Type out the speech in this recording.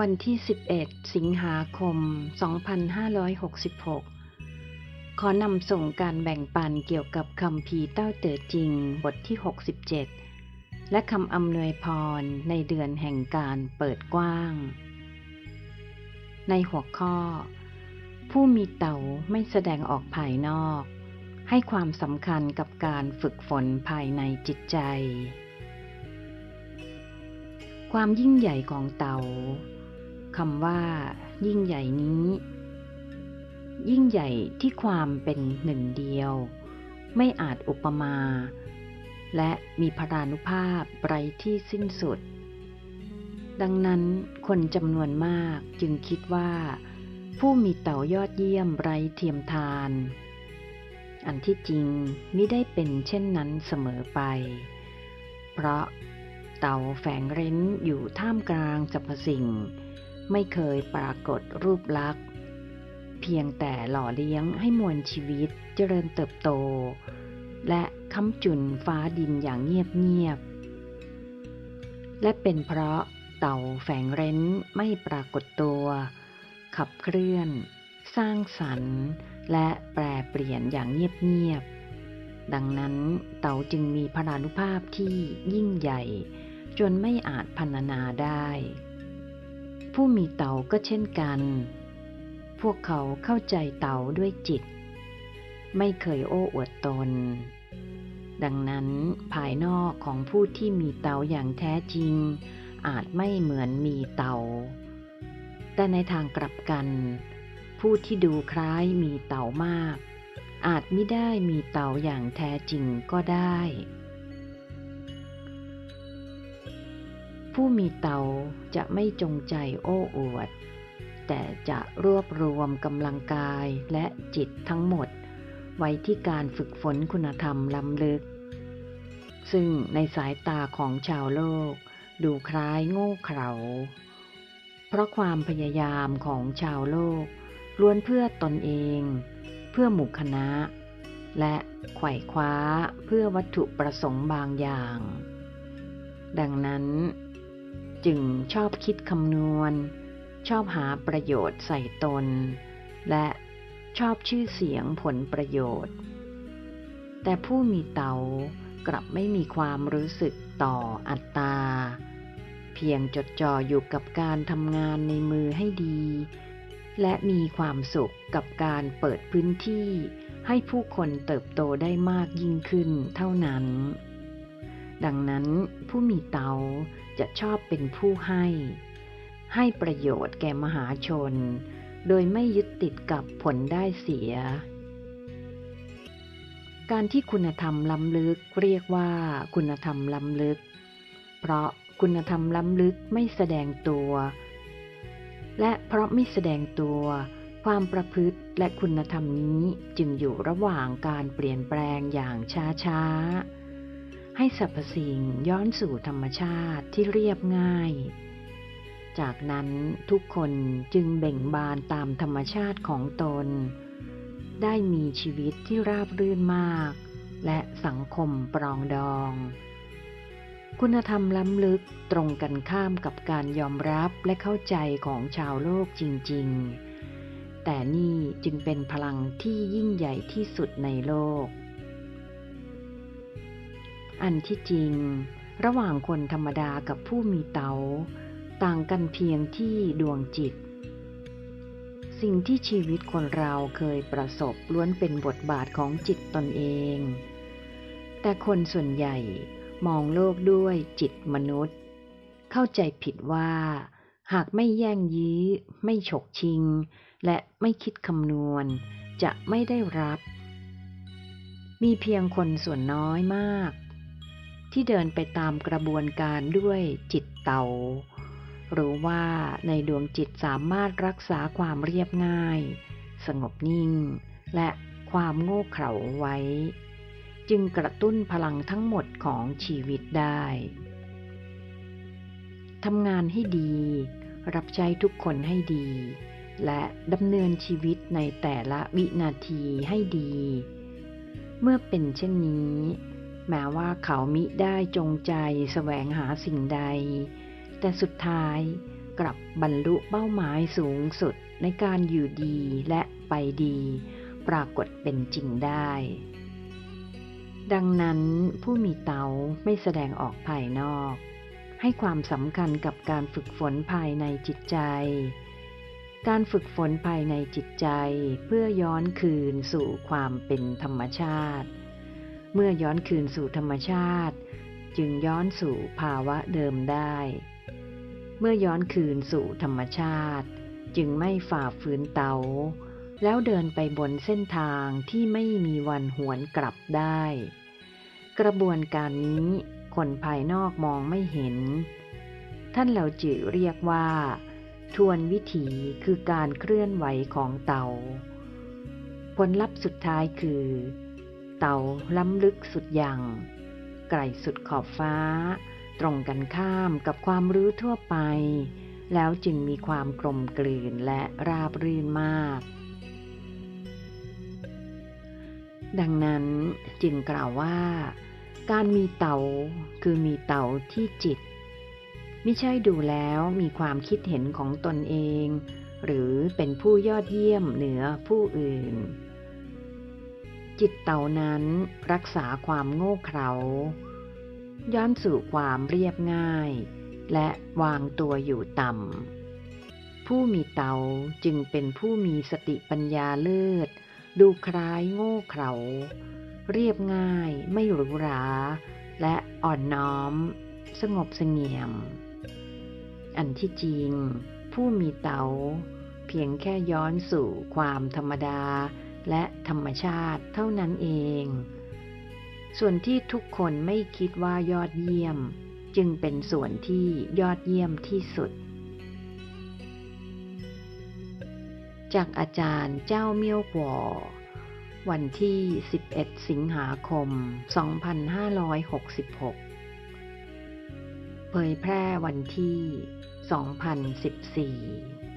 วันที่ 11 สิงหาคม 2566 ขอนำส่งการแบ่งปันเกี่ยวกับคำพีเต้าเต๋อจริง บทที่ 67 และคำอำนวยพรในเดือนแห่งการเปิดกว้าง ในหัวข้อ ผู้มีเต๋าไม่แสดงออกภายนอก ให้ความสำคัญกับการฝึกฝนภายในจิตใจความยิ่งใหญ่ของเต๋า คำว่า ยิ่งใหญ่นี้ ยิ่งใหญ่ที่ความเป็นหนึ่งเดียว ไม่อาจอุปมา และมีพรานุภาพไร้ที่สิ้นสุด ดังนั้นคนจำนวนมากจึงคิดว่า ผู้มีเต่ายอดเยี่ยมไร้เทียมทาน อันที่จริงมิได้เป็นเช่นนั้นเสมอไป เพราะเต่าแฝงเร้นอยู่ท่ามกลางสรรพสิ่ง ไม่เคยปรากฏรูปลักษณ์ เพียงแต่หล่อเลี้ยงให้มวลชีวิตเจริญเติบโต และค้ำจุนฟ้าดินอย่างเงียบๆและเป็นเพราะเต่าแฝงเร้นไม่ปรากฏตัว ขับเคลื่อน สร้างสรรค์ และแปรเปลี่ยนอย่างเงียบๆดังนั้นเต่าจึงมีพลานุภาพที่ยิ่งใหญ่ จนไม่อาจพรรณนาได้ ผู้มีเต๋าก็เช่นกัน พวกเขาเข้าใจเต๋าด้วยจิต ไม่เคยโอ้อวดตน ดังนั้นภายนอกของผู้ที่มีเต๋าอย่างแท้จริง อาจไม่เหมือนมีเต๋าแต่ในทางกลับกัน ผู้ที่ดูคล้ายมีเต๋ามาก อาจไม่ได้มีเต๋าอย่างแท้จริงก็ได้ ผู้มีเตาจะไม่จงใจโอ้อวด แต่จะรวบรวมกำลังกายและจิตทั้งหมด ไว้ที่การฝึกฝนคุณธรรมล้ำลึก ซึ่งในสายตาของชาวโลก ดูคล้ายโง่เขลาเพราะความพยายามของชาวโลก ล้วนเพื่อตนเอง เพื่อหมู่คณะ และไขว่คว้าเพื่อวัตถุประสงค์บางอย่าง ดังนั้น จึงชอบคิดคำนวณ ชอบหาประโยชน์ใส่ตน และชอบชื่อเสียงผลประโยชน์ แต่ผู้มีเตากลับไม่มีความรู้สึกต่ออัตตา เพียงจดจ่ออยู่กับการทำงานในมือให้ดี และมีความสุขกับการเปิดพื้นที่ให้ผู้คนเติบโตได้มากยิ่งขึ้นเท่านั้น ดังนั้นผู้มีเตา จะชอบเป็นผู้ให้ ให้ประโยชน์แก่มหาชน โดยไม่ยึดติดกับผลได้เสีย การที่คุณธรรมล้ำลึกเรียกว่าคุณธรรมล้ำลึก เพราะคุณธรรมล้ำลึกไม่แสดงตัว และเพราะไม่แสดงตัว ความประพฤติและคุณธรรมนี้จึงอยู่ระหว่างการเปลี่ยนแปลงอย่างช้าๆ ให้สรรพสิ่งย้อนสู่ธรรมชาติที่เรียบง่าย จากนั้นทุกคนจึงเบ่งบานตามธรรมชาติของตน ได้มีชีวิตที่ราบรื่นมาก และสังคมปรองดอง คุณธรรมล้ำลึกตรงกันข้ามกับการยอมรับและเข้าใจของชาวโลกจริง ๆ แต่นี่จึงเป็นพลังที่ยิ่งใหญ่ที่สุดในโลก อันที่จริง ระหว่างคนธรรมดากับผู้มีเตา ต่างกันเพียงที่ดวงจิต สิ่งที่ชีวิตคนเราเคยประสบล้วนเป็นบทบาทของจิตตนเอง แต่คนส่วนใหญ่มองโลกด้วยจิตมนุษย์ เข้าใจผิดว่า หากไม่แย่งยื้อ ไม่ฉกชิง และไม่คิดคำนวณ จะไม่ได้รับ มีเพียงคนส่วนน้อยมาก ที่เดินไปตามกระบวนการด้วยจิตเตารู้ว่าในดวงจิตสามารถรักษาความเรียบง่าย สงบนิ่ง และความโง่เขลาไว้ จึงกระตุ้นพลังทั้งหมดของชีวิตได้ทำงานให้ดี รับใช้ทุกคนให้ดี และดำเนินชีวิตในแต่ละวินาทีให้ดี เมื่อเป็นเช่นนี้ แม้ว่าเขามิได้จงใจแสวงหาสิ่งใด แต่สุดท้ายกลับบรรลุเป้าหมายสูงสุดในการอยู่ดีและไปดี ปรากฏเป็นจริงได้ ดังนั้นผู้มีเตาไม่แสดงออกภายนอก ให้ความสำคัญกับการฝึกฝนภายในจิตใจ การฝึกฝนภายในจิตใจเพื่อย้อนคืนสู่ความเป็นธรรมชาติ เมื่อย้อนคืนสู่ธรรมชาติ จึงย้อนสู่ภาวะเดิมได้ เมื่อย้อนคืนสู่ธรรมชาติ จึงไม่ฝ่าฝืนเตา แล้วเดินไปบนเส้นทางที่ไม่มีวันหวนกลับได้ กระบวนการนี้คนภายนอกมองไม่เห็น ท่านเหล่าจือเรียกว่า ทวนวิถีคือการเคลื่อนไหวของเตาผลลัพธ์สุดท้ายคือ เตาล้ำลึกสุดอย่างไกลสุดขอบฟ้า ตรงกันข้ามกับความรู้ทั่วไป แล้วจึงมีความกลมกลืนและราบรื่นมาก ดังนั้นจึงกล่าวว่า การมีเตาคือมีเตาที่จิต ไม่ใช่ดูแล้วมีความคิดเห็นของตนเอง หรือเป็นผู้ยอดเยี่ยมเหนือผู้อื่น จิตเต่านั้นรักษาความโง่เขลาย้อนสู่ความเรียบง่าย และวางตัวอยู่ต่ำ ผู้มีเตาจึงเป็นผู้มีสติปัญญาเลิศ ดูคล้ายโง่เขลาเรียบง่ายไม่หรูหรา และอ่อนน้อม สงบเสงี่ยม อันที่จริง ผู้มีเตาเพียงแค่ย้อนสู่ความธรรมดา และธรรมชาติเท่านั้นเอง ส่วนที่ทุกคนไม่คิดว่ายอดเยี่ยม จึงเป็นส่วนที่ยอดเยี่ยมที่สุด จากอาจารย์เจ้าเมี่ยวกัววันที่ 11 สิงหาคม 2566 เผยแพร่วันที่ 2014